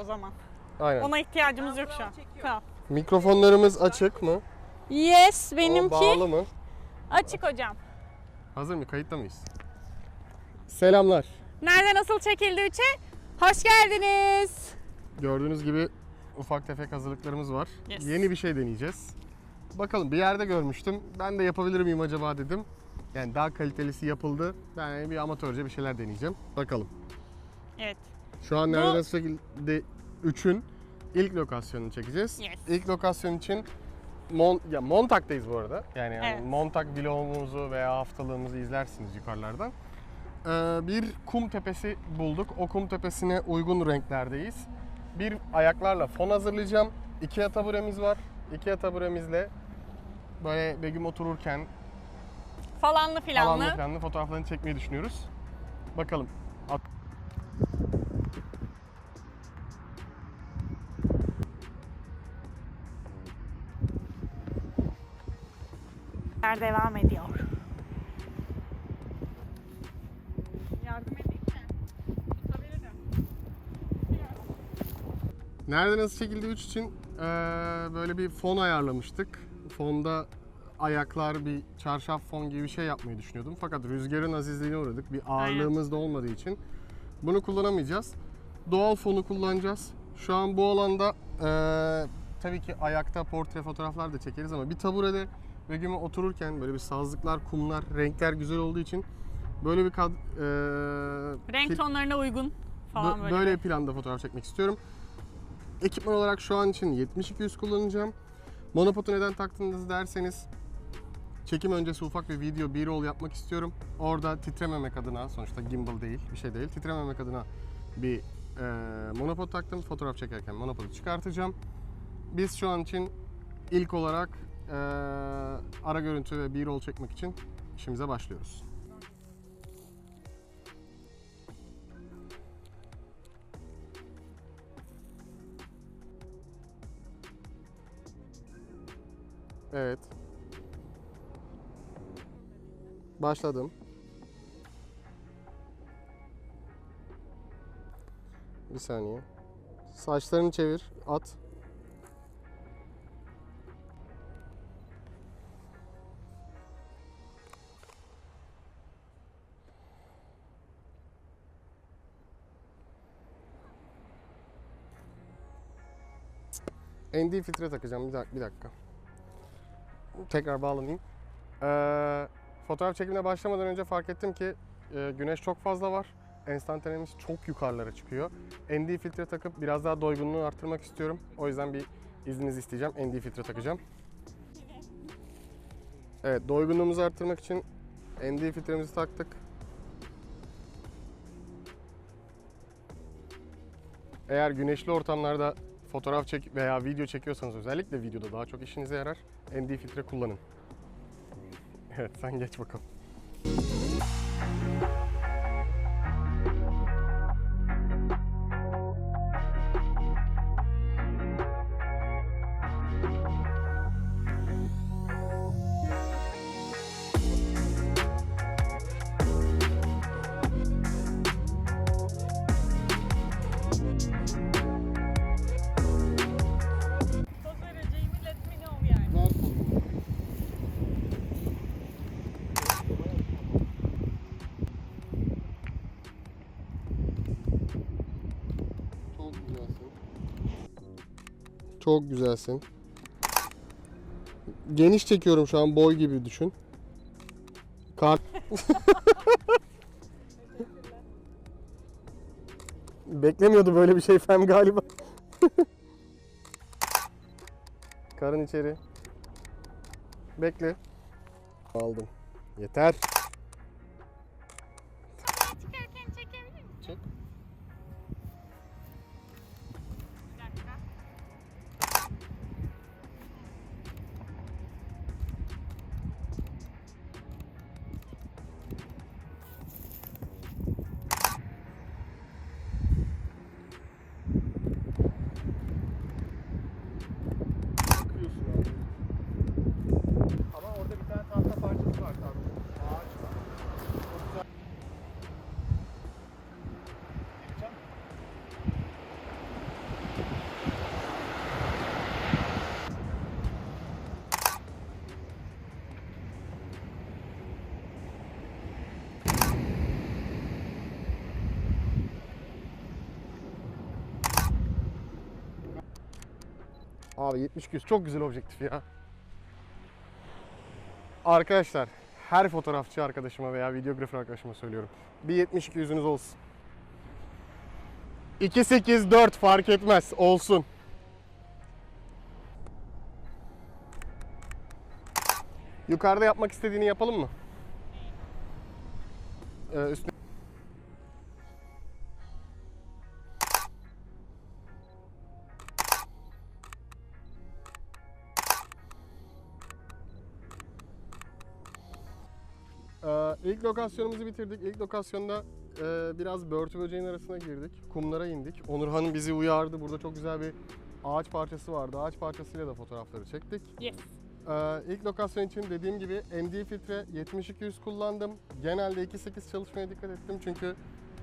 o zaman. Aynen. Ona ihtiyacımız yok şu an. Tamam. Mikrofonlarımız açık mı? Yes O benimki bağlı mı? açık hocam. Hazır mı? Kayıtta mıyız? Selamlar. Nerede nasıl çekildi üçe? Hoş geldiniz. Gördüğünüz gibi ufak tefek hazırlıklarımız var. Yes. Yeni bir şey deneyeceğiz. Bakalım bir yerde görmüştüm. Ben de yapabilir miyim acaba dedim. Yani daha kalitelisi yapıldı. Ben bir amatörce bir şeyler deneyeceğim. Bakalım. Evet. Şu an Bu- nerede nasıl şekilde 3'ün ilk lokasyonunu çekeceğiz. Yes. İlk lokasyon için Mon ya Montag'dayız bu arada. Yani, yani Evet. Montag vlogumuzu veya haftalığımızı izlersiniz yukarılardan. Ee, bir kum tepesi bulduk. O kum tepesine uygun renklerdeyiz. Bir ayaklarla fon hazırlayacağım. İki taburemiz var. İki taburemizle böyle Begüm otururken Falanlı filanlı. alanlı planlı fotoğraflarını çekmeyi düşünüyoruz. Bakalım. Devam ediyor. Yardım edeyim mi? Tutabilirim. Nerede nasıl şekilde 3 için eee, böyle bir fon ayarlamıştık. Fonda ayaklar bir çarşaf fon gibi bir şey yapmayı düşünüyordum. Fakat rüzgarın azizliğine uğradık. Bir ağırlığımız da olmadığı için bunu kullanamayacağız. Doğal fonu kullanacağız. Şu an bu alanda eee, tabii ki ayakta portre fotoğraflar da çekeriz ama bir taburede Begüm'e otururken böyle bir sazlıklar, kumlar, renkler güzel olduğu için böyle bir kad, eee, Renk tonlarına uygun falan Bö- böyle. böyle bir planda fotoğraf çekmek istiyorum. Ekipman olarak şu an için 70-200 kullanacağım. Monopodu neden taktınız derseniz çekim öncesi ufak bir video, bir roll yapmak istiyorum. Orada titrememek adına, sonuçta gimbal değil, bir şey değil, titrememek adına bir e, monopod taktım. Fotoğraf çekerken monopodu çıkartacağım. Biz şu an için ilk olarak e, ara görüntü ve bir roll çekmek için işimize başlıyoruz. Evet. Başladım. Bir saniye. Saçlarını çevir, at. ND filtre takacağım bir dakika. Bir dakika. Tekrar bağlanayım. Ee, fotoğraf çekimine başlamadan önce fark ettim ki e, güneş çok fazla var. Enstantanemiz çok yukarılara çıkıyor. ND filtre takıp biraz daha doygunluğu arttırmak istiyorum. O yüzden bir izninizi isteyeceğim. ND filtre takacağım. Evet, doygunluğumuzu arttırmak için ND filtremizi taktık. Eğer güneşli ortamlarda fotoğraf çek veya video çekiyorsanız özellikle videoda daha çok işinize yarar. ND filtre kullanın. Evet sen geç bakalım. Çok güzelsin. Geniş çekiyorum şu an boy gibi düşün. Kar Beklemiyordu böyle bir şey Fem galiba. Karın içeri. Bekle. Aldım. Yeter. Abi 70-200 çok güzel objektif ya. Arkadaşlar her fotoğrafçı arkadaşıma veya videografer arkadaşıma söylüyorum. Bir 70-200'ünüz olsun. 2-8-4 fark etmez olsun. Yukarıda yapmak istediğini yapalım mı? Ee, üstüne... ilk lokasyonumuzu bitirdik. İlk lokasyonda e, biraz börtü böceğin arasına girdik. Kumlara indik. Onurhan bizi uyardı. Burada çok güzel bir ağaç parçası vardı. Ağaç parçasıyla da fotoğrafları çektik. Yes. Ee, ilk lokasyon için dediğim gibi MD filtre 70-200 kullandım. Genelde 2.8 çalışmaya dikkat ettim çünkü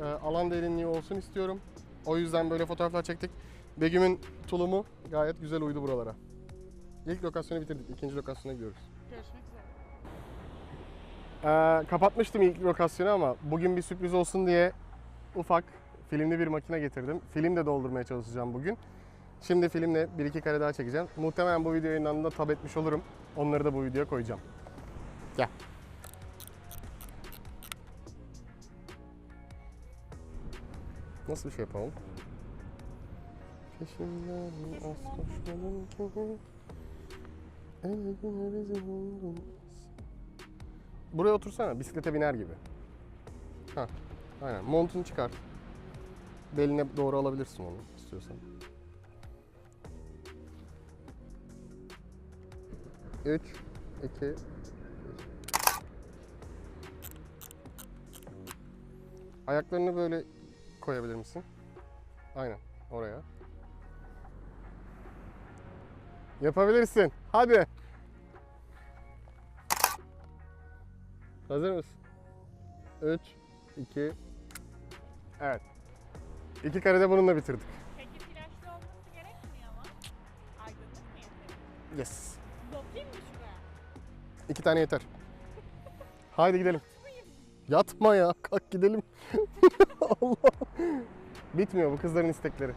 e, alan derinliği olsun istiyorum. O yüzden böyle fotoğraflar çektik. Begüm'ün tulumu gayet güzel uydu buralara. İlk lokasyonu bitirdik. İkinci lokasyona gidiyoruz. Ee, kapatmıştım ilk lokasyonu ama bugün bir sürpriz olsun diye ufak filmli bir makine getirdim. Film de doldurmaya çalışacağım bugün. Şimdi filmle bir iki kare daha çekeceğim. Muhtemelen bu video yayınlandığında tab etmiş olurum. Onları da bu videoya koyacağım. Gel. Nasıl bir şey yapalım? Peşimden az koşmadım ki Eline rezil oldum. Buraya otursana bisiklete biner gibi. Ha, aynen. Montunu çıkart. Beline doğru alabilirsin onu istiyorsan. 3 2 Ayaklarını böyle koyabilir misin? Aynen oraya. Yapabilirsin. Hadi. Hazır mısın? 3 2 Evet. İki karede bununla bitirdik. Peki flaşlı olması gerekmiyor mu? Aydınlık mı yeter? Yes. Dokayım mı şuraya? İki tane yeter. Haydi gidelim. Yatma ya. Kalk gidelim. Allah. Bitmiyor bu kızların istekleri.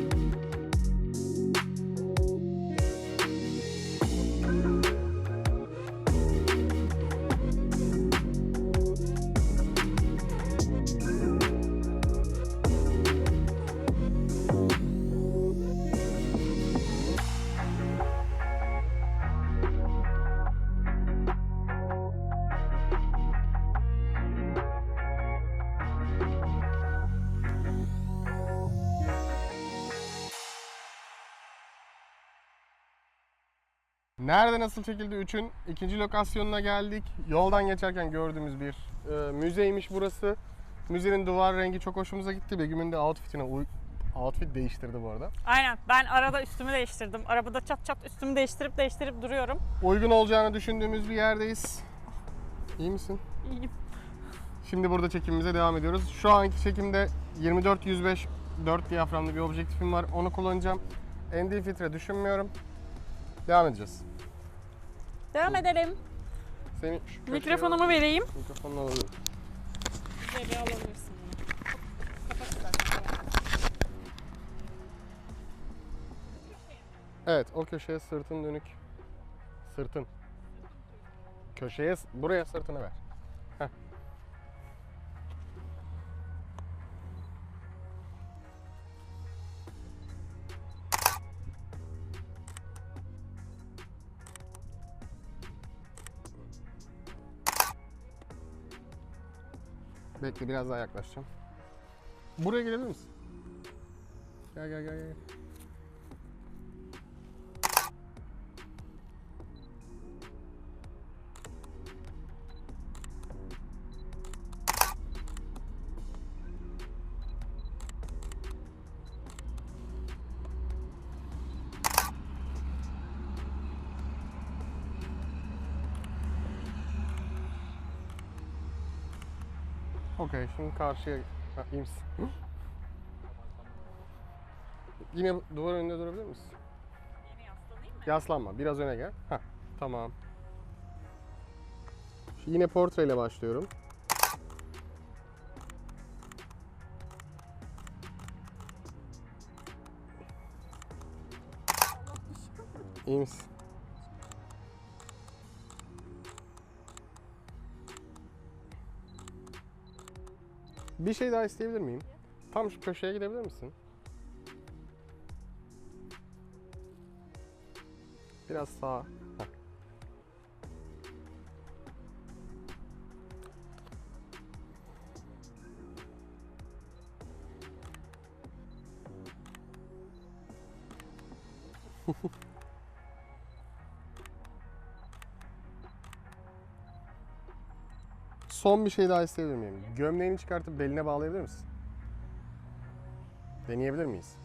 Nerede nasıl çekildi 3'ün ikinci lokasyonuna geldik. Yoldan geçerken gördüğümüz bir e, müzeymiş burası. Müzenin duvar rengi çok hoşumuza gitti. Begüm'ün de outfitine uy- outfit değiştirdi bu arada. Aynen. Ben arada üstümü değiştirdim. Arabada çat çat üstümü değiştirip değiştirip duruyorum. Uygun olacağını düşündüğümüz bir yerdeyiz. İyi misin? İyiyim. Şimdi burada çekimimize devam ediyoruz. Şu anki çekimde 24-105 4 diyaframlı bir objektifim var. Onu kullanacağım. ND filtre düşünmüyorum. Devam edeceğiz. Devam edelim. Seni şu köşeye- Mikrofonumu vereyim. Mikrofonunu alalım. Güzel alabilirsin bunu. Kapat istersen. Evet, o köşeye sırtın dönük. Sırtın. Köşeye, buraya sırtını ver. Bekle biraz daha yaklaşacağım. Buraya gelebilir misin? Gel gel gel gel. Okey şimdi karşıya ha, iyi misin? Yine duvar önünde durabilir misin? Yine yaslanayım mı? Yaslanma biraz öne gel. Heh, tamam. Şimdi yine portreyle başlıyorum. İyi misin? Bir şey daha isteyebilir miyim? Tam şu köşeye gidebilir misin? Biraz sağa. Son bir şey daha isteyebilir miyim? Gömleğini çıkartıp beline bağlayabilir misin? Deneyebilir miyiz?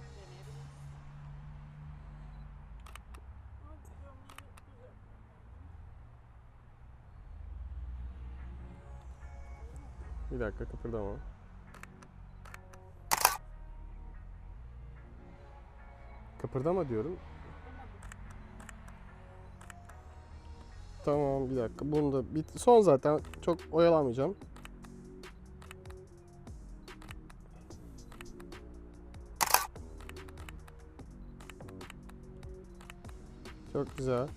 Bir dakika kıpırdama. Kıpırdama diyorum. Tamam bir dakika. Bunu da bit son zaten çok oyalamayacağım. Çok güzel.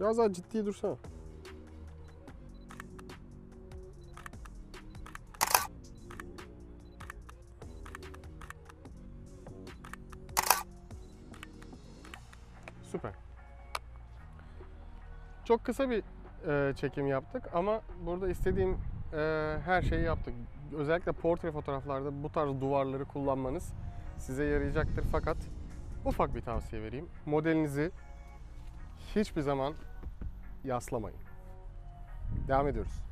Biraz daha ciddi dursana. Çok kısa bir e, çekim yaptık ama burada istediğim e, her şeyi yaptık. Özellikle portre fotoğraflarda bu tarz duvarları kullanmanız size yarayacaktır. Fakat ufak bir tavsiye vereyim. Modelinizi hiçbir zaman yaslamayın. Devam ediyoruz.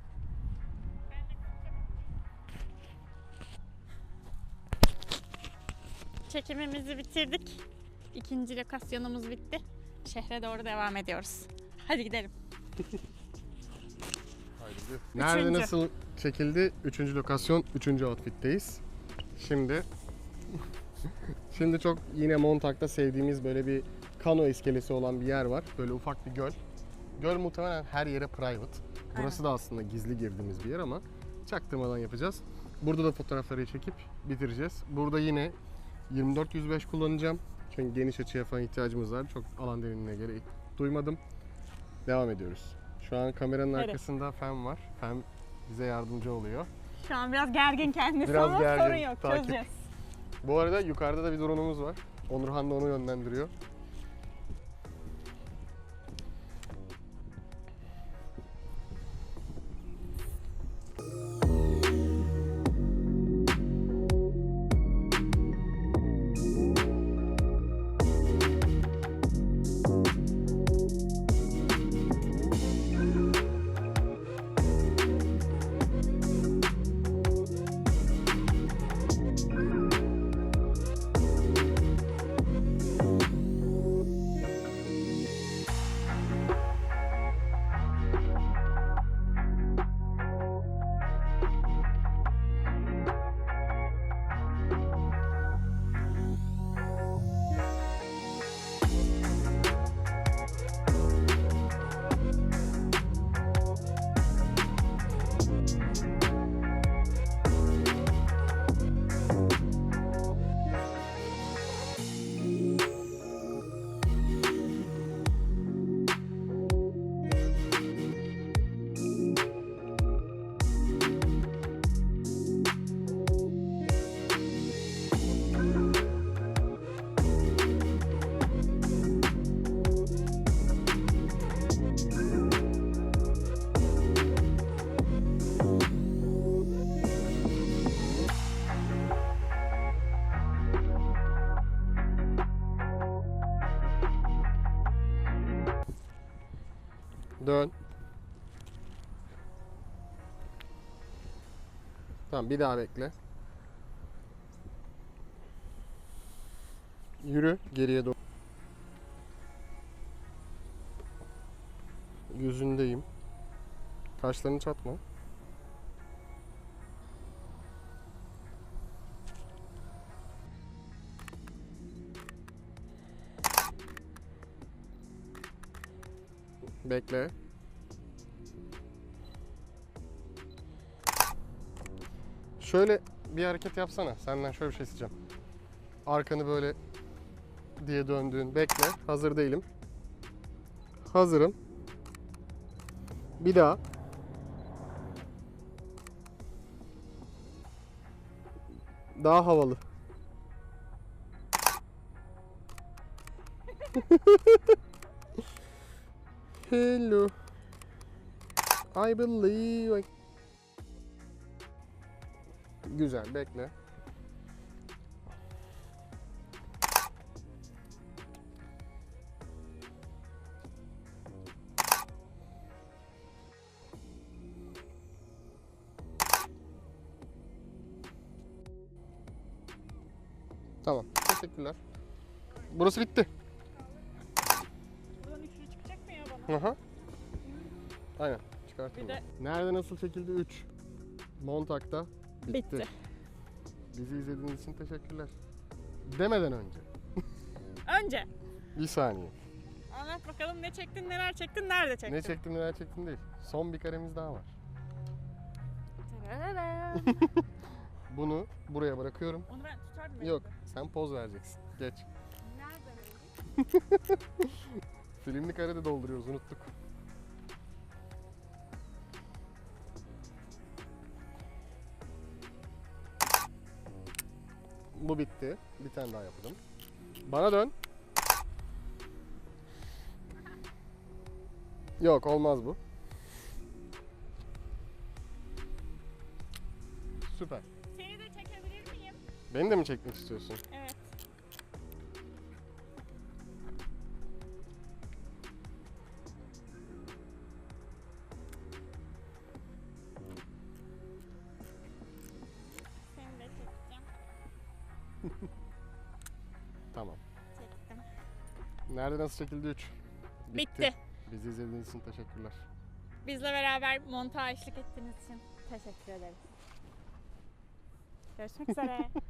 Çekimimizi bitirdik. İkinci lokasyonumuz bitti. Şehre doğru devam ediyoruz. Hadi gidelim. Üçüncü. Nerede nasıl çekildi? Üçüncü lokasyon, üçüncü outfitteyiz. Şimdi Şimdi çok yine Montag'da sevdiğimiz böyle bir kano iskelesi olan bir yer var. Böyle ufak bir göl. Göl muhtemelen her yere private. Burası da aslında gizli girdiğimiz bir yer ama çaktırmadan yapacağız. Burada da fotoğrafları çekip bitireceğiz. Burada yine 24-105 kullanacağım. Çünkü geniş açıya falan ihtiyacımız var. Çok alan derinliğine gerek duymadım. Devam ediyoruz. Şu an kameranın Evet. arkasında Fem var. Fem bize yardımcı oluyor. Şu an biraz gergin kendisi Biraz ama gergin, sorun yok. takip. Çözeceğiz. Bu arada yukarıda da bir drone'umuz var. Onurhan da onu yönlendiriyor. Tamam bir daha bekle. Yürü geriye doğru. Yüzündeyim. Kaşlarını çatma. Bekle. Şöyle bir hareket yapsana. Senden şöyle bir şey isteyeceğim. Arkanı böyle diye döndüğün. Bekle. Hazır değilim. Hazırım. Bir daha. Daha havalı. Hello. I believe I... Güzel bekle. Tamam. Teşekkürler. Burası bitti. Buradan üçlü çıkacak mı ya bana? Aha. Aynen. Çıkartayım. Bir de-. Nerede nasıl çekildi 3. Montak'ta bitti. Bitti. Bizi izlediğiniz için teşekkürler. Demeden önce. Önce Bir saniye. anlat bakalım ne çektin, neler çektin, nerede çektin? Ne çektim neler çektim değil. Son bir karemiz daha var. Tararara. Bunu buraya bırakıyorum. Onu ben tutardım. Yok elimde. sen poz vereceksin. Geç. Nerede? Filmli karede dolduruyoruz unuttuk. Bu bitti. Bir tane daha yapalım. Bana dön. Yok olmaz bu. Süper. Seni de çekebilir miyim? Beni de mi çekmek istiyorsun? Evet. Nasıl çekildi 3? Bitti. Bizi izlediğiniz için teşekkürler. Bizle beraber montağa eşlik ettiğiniz için teşekkür ederiz. Görüşmek üzere.